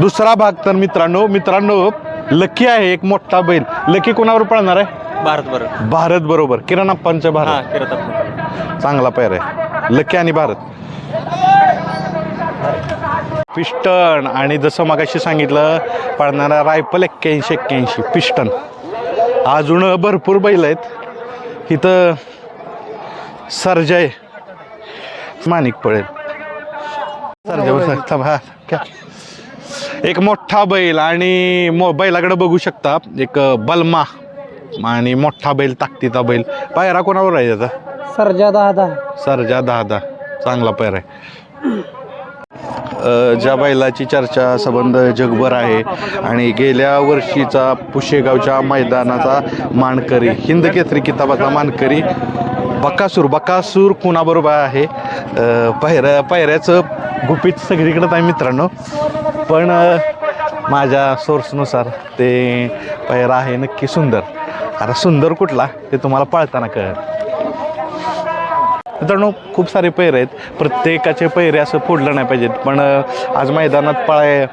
दुसरा भाग तर मित्रांनो मित्रांनो लकी आहे एक मोठा बैल. लकी कोणावर पळणार आहे? भारत बरं भारत बरोबर. किरण अप्पांच्या हा भारत किरत आपण चांगला पैर आहे. लकी आणि भारत. पिस्टन. आणि जसं मगाशी सांगितलं पडणारा रायफल एक्क्याऐंशी एक्क्याऐंशी. पिस्टन. अजून भरपूर बैल आहेत. इथं सर्जय माणिक पळेल. सर्जय बस थांब, हा क्या एक मोठा बैल आणि मो बैलाकडे बघू शकता. एक बलमा आणि मोठा बैल ताकदीचा बैल. पायरा कोणावर आहे त्याचा? सरजा दहा दहा सरजा दहा दहा चांगला पैर आहे. अ, ज्या बैलाची चर्चा संबंध जगभर आहे आणि गेल्या वर्षीचा पुशेगावच्या मैदानाचा मानकरी हिंद केसरी किताबाचा मानकरी बकासूर बकासूर कुणाबरोबर आहे. अ, पायऱ्या पायऱ्याचं गुपित सगळीकडंच आहे मित्रांनो. पण माझ्या सोर्सनुसार ते पायरा आहे नक्की सुंदर. आता सुंदर कुठला ते तुम्हाला पाळताना कळेल. मित्रांनो खूप सारे पैर आहेत. प्रत्येकाचे पैरे असं फोडलं नाही पाहिजेत. पण आज मैदानात पळाय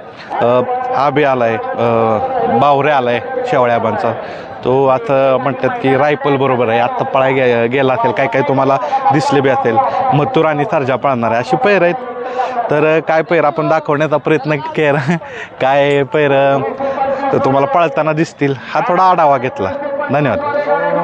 आबे आलाय आहे बावरे आलाय शेवळ्याबांचा तो आता म्हणतात की रायफल बरोबर आहे. आत्ता पळाय गे गेला असेल काय काय तुम्हाला दिसले बी असेल. मथुर आणि सारजा पळणार आहे. अशी पैर आहेत. तर काय पैर आपण दाखवण्याचा प्रयत्न केला. काय पैर तर तुम्हाला पळताना दिसतील. हा थोडा आढावा घेतला. धन्यवाद.